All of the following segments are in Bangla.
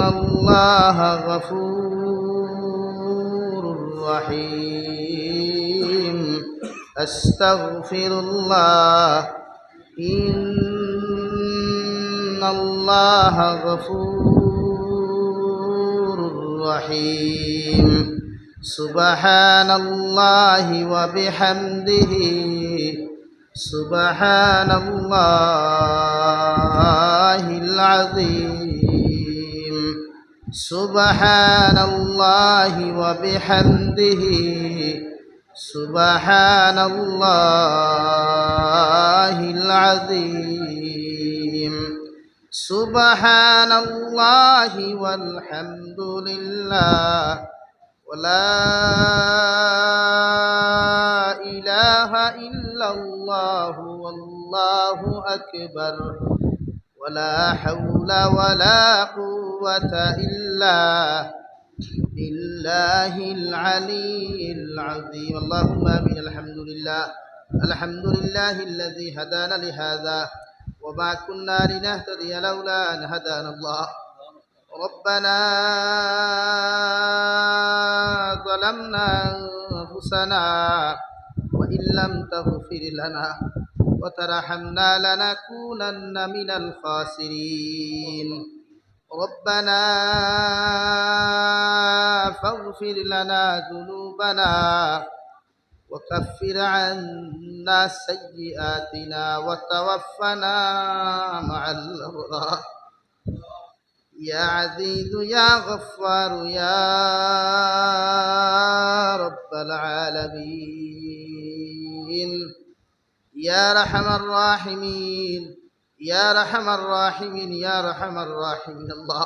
الله غفور رحيم أستغفر الله إن الله غفور رحيم سبحان الله وبحمده سبحان الله العظيم سبحان الله وبحمده. سبحان الله العظيم. سبحان الله والحمد لله ولا إله إلا الله والله أكبر. ولا حول ولا قوة قوة إلا بالله العلي العظيم اللهم من الحمد لله الحمد لله الذي هدانا لهذا وما كنا لنهتدي لولا أن هدانا الله ربنا ظلمنا أنفسنا وإن لم تغفر لنا وترحمنا لنكونن من الخاسرين ربنا فاغفر لنا ذنوبنا وكفر عنا سيئاتنا وتوفنا مع الأبرار. يا عزيز يا غفار يا رب العالمين. يا رحم الراحمين. ইয়া রাহমার রাহিমিন, ইয়া রাহমার রাহিমিন, আল্লাহ।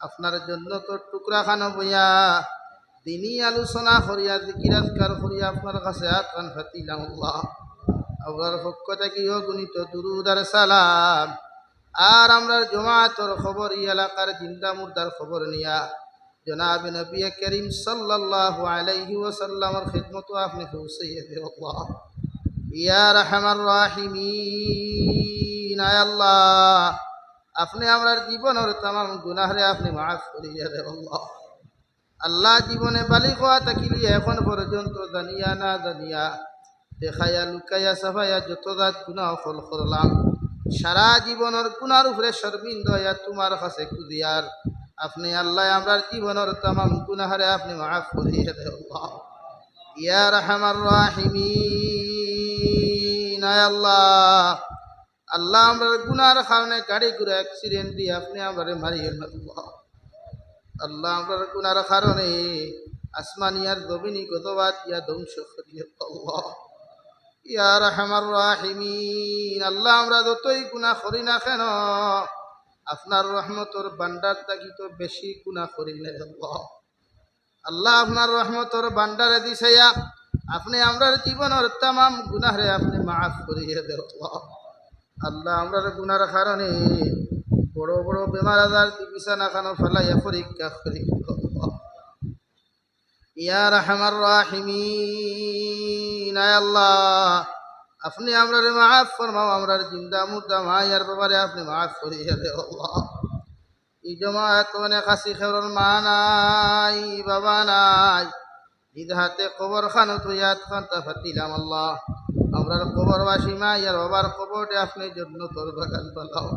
আপনার জন্য তো টুকরা খানো বইয়া, দিনই আলোচনা করিয়া জিকিরাজকার করিয়া আপনার কাছে আকান ফাতিলাম আল্লাহ। আপনার পক্ষ থেকে গণিত দুরুদার সালাম। আর আমরা জমাতর খবর ই এলাকার জিন্দা মুর্দার খবর নিয়া, জনাব নবী করিম সাল্লাল্লাহু আলাইহি ওয়াসাল্লামের খিদমত আপনি পৌঁছাইয়া দেব আল্লাহ। ইয়া রাহমান রাহিমিন। আয় আল্লাহ। আপনি আমরার জীবনের তামাম গুনাহরে আপনি মাফ করিয়া দে আল্লাহ। জীবনে বালিক হওয়া থাকিলি এখন পর্যন্ত জানিয়া না জানিয়া, দেখাইয়া, লুকাইয়া সাফাইয়া যত জাত গুণা ফল করলাম, সারা জীবনের গুনার উপরে হইয়া তোমার কাছে কুদিয়ার আপনি আল্লাহ আমরার জীবনের তামাম গুনাহারে আপনি মাফ করিয়া দে ইয়া রাহমার রাহিমিন আল্লাহ। আল্লাহ আমরার গুনার কারণে গাড়ি ঘুরে অ্যাক্সিডেন্ট দিয়ে আপনি আমরারে মারিয়ে আল্লাহ আমরার গুনার কারণে আসমানিয়ার জমিনি গতবাদ ইয়া ধ্বংস করিয়ে ইয়া রাহমার রাহিমিন, আল্লাহ আমরা যতই গুনাহ করি না কেন, আপনার রহমতর বান্ডার থাকি তো বেশি গুনাহ করি না। আল্লাহ আপনার রহমতর বান্ডারে দিছাইয়া আপনি আমরার জীবনের তামাম গুনাহরে আপনি মাফ করিয়ে দেও আল্লাহ আমরার গুনার কারণে বড় বড় বেমার আজার বিছানা খানো ফেলাইয়া পরীক্ষা করি। ইয়া রাহমার রাহিমিন আল্লাহ, আপনি আমরারে মাফ ফরমাও, আমরার জিন্দা মুর্দা মায়ার ব্যাপারে আপনি মাফ করিয়ে দে খেরর মা নাই, বাবা নাই। ঈদ হাতে কবর খানো তো ইয়াদ খান্তা ফাতিলাম আল্লাহ। আমরার কবরবাসী মায়ার বাবার কবরটে আপনি জন্য তোর বাগান পালাও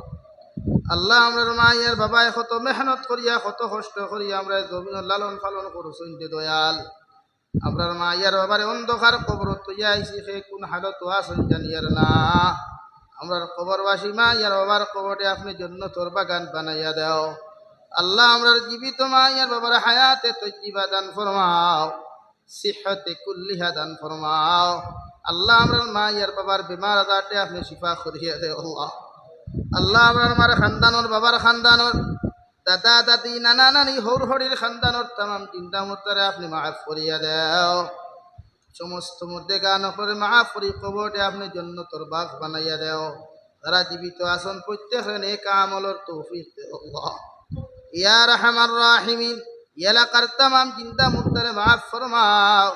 আল্লাহ আমরার মায়ের বাবায় কত মেহনত করিয়া, কত কষ্ট করিয়া আমরা জমিন লালন পালন করছেন যে দয়াল। আমরার মায়ের বাবারে অন্ধকার কবর তৈয়া আইসি সে কোন হালত আসন জানিয়ার না। আমরার কবরবাসী মা ইয়ার বাবার কবরে আপনি জন্য তোর বাগান বানাইয়া দাও। আল্লাহ আমরার জীবিত মা ইয়ার বাবার হায়াতে তৈজিবা দান ফরমাও, সিহতে কুল্লিহা দান ফরমাও। আল্লাহ আমরার মা, ইয়ার বাবার বেমার আজারটে আপনি শিফা করিয়া দে, আল্লাহ। আল্লাহ আমার আমার খানদানোর, বাবার খানদানোর, দাদা, দাদি, নানা, নানি, হৌর, হরির খানদানোর তাম চিন্তা মুতারে আপনি মাফ করিয়া দেও। সমস্ত মধ্যে গান করে মাফ করি কবরটে আপনি জন্য তোর বাঘ বানাইয়া দেও। তারা জীবিত আসন প্রত্যেক নেক আমলর তৌফিক দে আল্লাহ। রহমান রাহিমিন, এলাকার তাম চিন্তা মুতারে মাফ ফরমাও।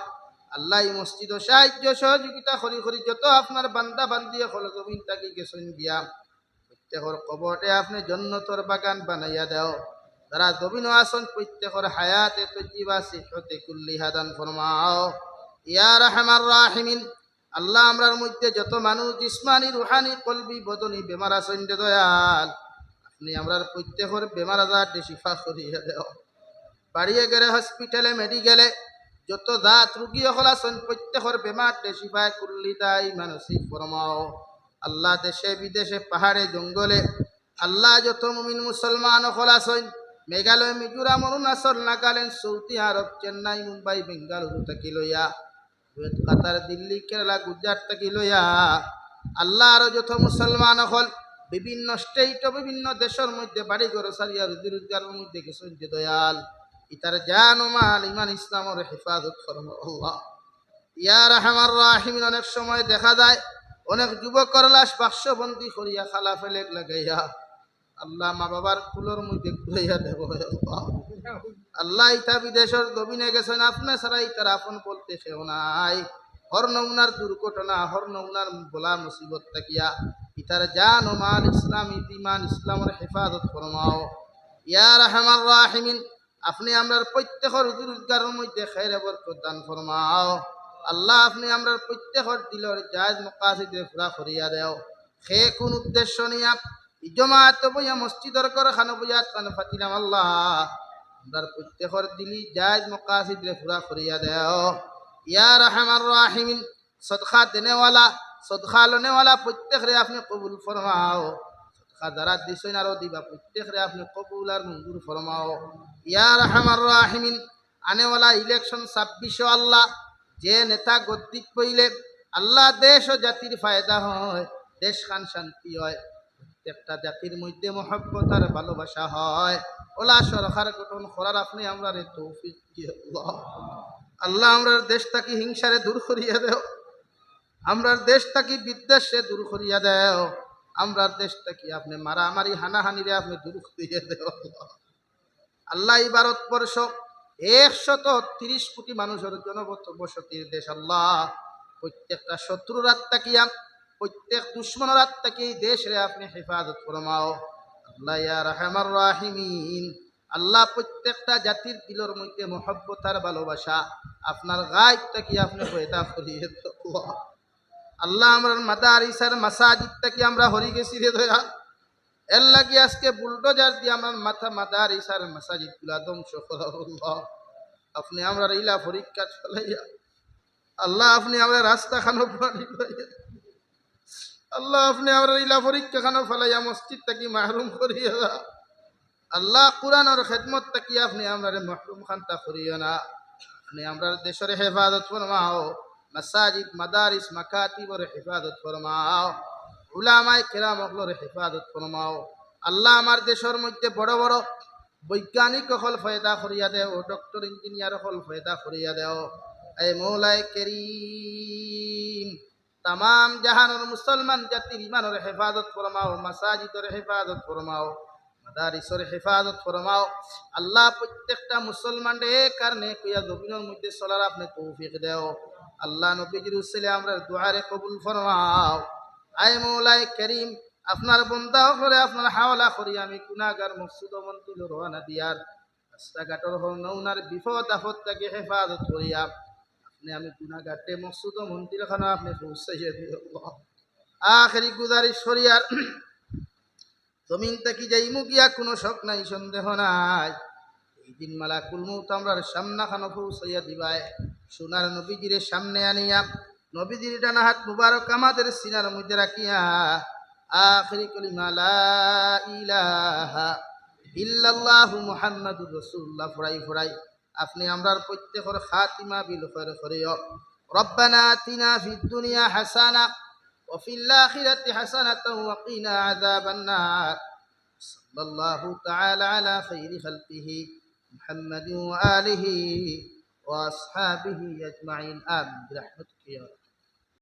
আল্লাহ এই মসজিদ সাহায্য, সহযোগিতা করি করি যত আপনার বান্দা বান্দিয়ে জমিন তাকে গেছেন দিয়া প্রত্যেকর কবটে আপনি জন্নতর বাগান বানাইয়া দেও। তারা জমিন আসন প্রত্যেকর হায়াতে তজিবা সিহতে কুল্লি হাদান ফরমাও। ইয়া রহমান রাহিমিন, আল্লাহ আমরার মধ্যে যত মানুষ, জিসমানি, রুহানি, কলবি, বদনি, বেমার আসন দয়াল, আপনি আমরার প্রত্যেকর বেমার আজার শিফা করিয়া দেও। বাড়িয়ে গেলে, হসপিটালে, মেডিকেলে যত জাত রুগী সকল আছেন, প্রত্যেকর বেমার শিফায় কুল্লি দাই মানসিক ফরমাও আল্লাহ দেশে, বিদেশে, পাহাড়ে, জঙ্গলে, আল্লাহ যত মুমিন মুসলমান সকল মেঘালয়, মিজোরাম, অরুণাচল, নাগাল্যান্ড, সৌদি আরব, চেন্নাই, মুম্বাই, বেঙ্গালুরু থাকি লইয়া কাতার, দিল্লি, কেরালা, গুজরাট থাকি লইয়া, আল্লাহ আরও যত মুসলমান সকল বিভিন্ন স্টেট বিভিন্ন দেশের মধ্যে বাড়ি ঘর সারিয়া রুজি রোজগারের মধ্যে যে দয়াল। ইতার জান মাল ইমান ইসলামের হেফাজত ফরমা আল্লাহ। ইয়া রাহিমিন, অনেক সময় দেখা যায় অনেক যুবকর লাশ বাক্সবন্দি করিয়া খালা ফেলে লাগাইয়া আল্লাহ মা বাবার কুলোর মধ্যে ঘুরাইয়া দেব আল্লাহ। ইতা বিদেশের দবিনে গেছেন, আপনি ছাড়া ইতার আপন বলতে সেও নাই। হর নমুনার দুর্ঘটনা, হর নমুনার বলা মুসিবত তাকিয়া ইতার জান ও মাল ইসলাম, ইমান ইসলামের হেফাজত ফরমাও ইয়া রহমান রাহিমিন আপনি আমরার প্রত্যেকের রোজগারের মধ্যে খেরে বরকত দান ফরমাও। আল্লাহ আপনি আমরার প্রত্যেকের দিলর জায়জ মকাসিদে পুরা করিয়া দেও। সে কোন উদ্দেশ্য নিয়া ইজমাত বইয়া মসজিদর কর খানো বইয়া খান ফাতিলাম আল্লাহ। আমরার প্রত্যেকের দিলি জায়জ মকাসিদে পুরা করিয়া দেও। ইয়া রহমান রাহিমিন সদখা দেনেওয়ালা সদখা লনেওয়ালা প্রত্যেকরে আপনি কবুল ফরমাও। সদখা যারা দিছেন আরও দিবা, প্রত্যেকরে আপনি কবুল আর মঞ্জুর ফরমাও। ইয়া রহমান রাহিমিন, আনেওয়ালা ইলেকশন ছাব্বিশে আল্লাহ, যে নেতা গদ্দিক পইলে আল্লাহ দেশ ও জাতির ফায়দা হয়, দেশ খান শান্তি হয়। প্রত্যেকটা জাতির মধ্যে মহব্বত আর ভালোবাসা হয়। ওলা সরকার গঠন করার আপনি আমরা রে তৌফিক আল্লাহ আমরার দেশটাকে হিংসারে দূর করিয়া দেও। আমরার দেশটাকে বিদ্বেষে দূর করিয়া দেও। আমরার দেশটাকে আপনি মারামারি, হানাহানিরে আপনি দূর করিয়া দেও। আল্লাহ। ভারতবর্ষ একশত তিরিশ কোটি মানুষের জনবত বসতির দেশ আল্লাহ। প্রত্যেকটা শত্রুর আত্মাকিয়া প্রত্যেক দুশ্মনের আত্মাকে এই দেশে আপনি হেফাজত ফরমাও। আল্লাহ রহমান। আল্লাহ প্রত্যেকটা জাতির দিলের মধ্যে মহব্বত আর ভালোবাসা, আপনার গায়বটাকে আপনি পয়দা করিয়ে আল্লাহ আমরা মাদারিসার মাসাজিদটাকে আমরা হরি গেছি রে দয়া। এর লাগি আজকে বুলডোজার দিয়ে আমার মাথা মাদারিসার মাসাজিদগুলা ধ্বংস আপনি আমরা ইলা পরীক্ষা চলাইয়া, আল্লাহ আপনি আমরা রাস্তা খানো আল্লাহ আপনি আমরা ইলা পরীক্ষা খানো ফেলাইয়া মসজিদ থাকি মাহরুম করিয়া, আল্লাহ কোরআনের খেদমত থাকি আপনি আমরা মাহরুম খান্তা করিও না। আপনি আমরা দেশের হেফাজত ফরমাও, মাসাজিদ, মাদারিস, মাকাতিবর হেফাজত ফরমাও। উলামায় কেরাম হেফাজত ফরমাও। আল্লাহ আমার দেশের মধ্যে বড় বড় বৈজ্ঞানিক হল ফয়দা করিয়া দেও ডক্টর ইঞ্জিনিয়ার হল ফয়দা করিয়া দেও। এই মৌলায় কেরিম তাম জাহানোর মুসলমান জাতির ইমানের হেফাজত ফরমাও, মাসাজিদের হেফাজত ফরমাও, মাদারিসর হেফাজত ফরমাও। আল্লাহ প্রত্যেকটা মুসলমান রে কারণে কইয়া জমিনের মধ্যে চলার আপনি তৌফিক দেও। আল্লাহ নবীজির উসলে আমরা দুয়ারে কবুল ফরমাও। আয় মৌলাই করিম, আপনার বন্দা করে আপনার হাওলা করি, আমি গুনাগার মসজিদ মন্দির রওনা দিয়ার রাস্তাঘাটর নৌনার বিপদ আপদ তাকে হেফাজত করিয়া। আপনি আমি গুনাগাটে মসজিদ মন্দির খানা আপনি পৌঁছাইয়া দিও। আখেরি গুজারি সরিয়ার জমিন থেকে যাইমু গিয়া কোনো শখ নাই, সন্দেহ নাই। এই দিন মালা কুলমুত আমরার সামনা খানো পৌঁছাইয়া দিবায়। সোনার নবীজিরে সামনে আনিয়া নবীজির ডানা হাত মুবারক আমাদের সিনার মধ্যে রাখিয়া আখরি কলিমা লা ইলাহা ইল্লাল্লাহু মুহাম্মাদুর রাসূলুল্লাহ ফরাই ফরাই আপনি আমরার প্রত্যেকের খাতিমা বিল খৈর করিও রব্বানা আতিনা ফিদ দুনিয়া হাসানা وفي الآخرة حسنة وقنا عذاب النار صلى الله تعالى على خير خلقه محمد وآله وأصحابه أجمعين آمين برحمتك يا رب